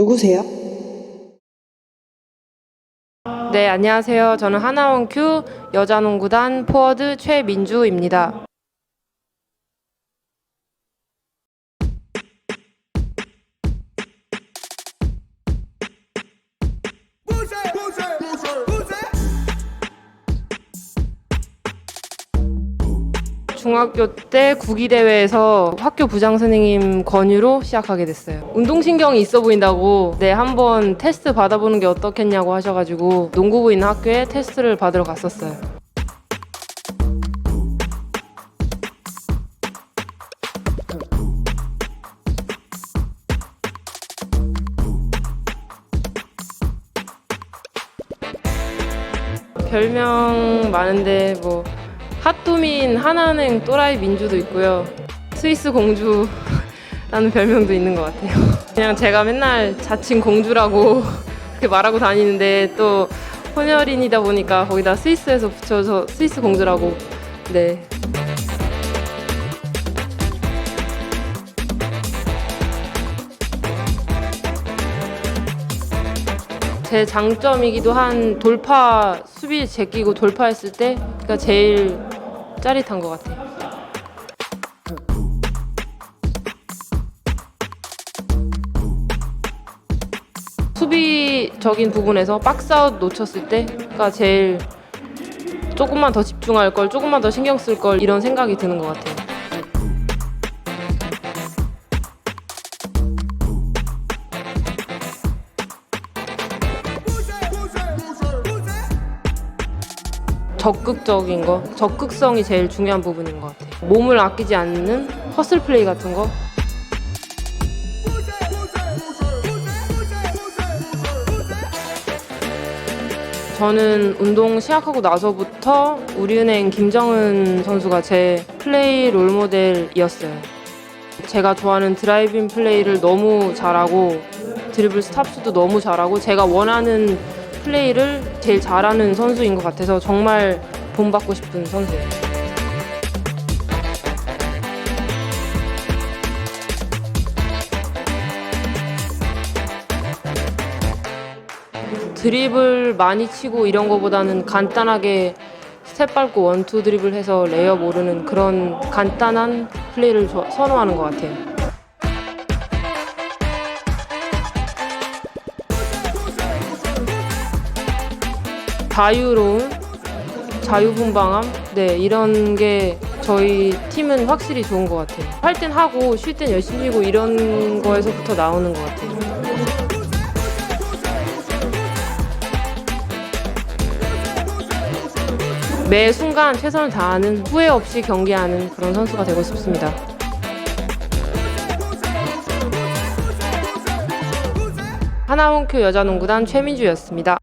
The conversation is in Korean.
누구세요? 네, 안녕하세요. 저는 하나원 큐 여자농구단 포워드 최민주입니다. 중학교 때 구기 대회에서 학교 부장 선생님 권유로 시작하게 됐어요. 운동신경이 있어 보인다고 네 한번 테스트 받아보는 게 어떻겠냐고 하셔가지고 농구부 있는 학교에 테스트를 받으러 갔었어요. 별명 많은데 뭐 핫도민 하나은행 또라이 민주도 있고요. 스위스 공주라는 별명도 있는 것 같아요. 그냥 제가 맨날 자칭 공주라고 그렇게 말하고 다니는데 또 혼혈인이다 보니까 거기다 스위스에서 붙여서 스위스 공주라고 네. 제 장점이기도 한 돌파 수비 제끼고 돌파했을 때가 제일 짜릿한 것 같아요. 수비적인 부분에서 박스아웃 놓쳤을 때가 제일 조금만 더 집중할 걸, 조금만 더 신경 쓸 걸 이런 생각이 드는 것 같아요. 적극적인 거, 적극성이 제일 중요한 부분인 것 같아요. 몸을 아끼지 않는 허슬 플레이 같은 거. 저는 운동 시작하고 나서부터 우리은행 김정은 선수가 제 플레이 롤 모델이었어요. 제가 좋아하는 드라이빙 플레이를 너무 잘하고 드리블 스탑슛도 너무 잘하고 제가 원하는 플레이를 제일 잘하는 선수인 것 같아서 정말 본받고 싶은 선수예요. 드립을 많이 치고 이런 거보다는 간단하게 스텝 밟고 원투 드립을 해서 레이업 오르는 그런 간단한 플레이를 저- 선호하는 것 같아요. 자유로운 자유분방함? 네 이런 게 저희 팀은 확실히 좋은 것 같아요. 할 땐 하고 쉴 땐 열심히 쉬고 이런 거에서부터 나오는 것 같아요. 매 순간 최선을 다하는 후회 없이 경기하는 그런 선수가 되고 싶습니다. 하나원큐 여자농구단 최민주였습니다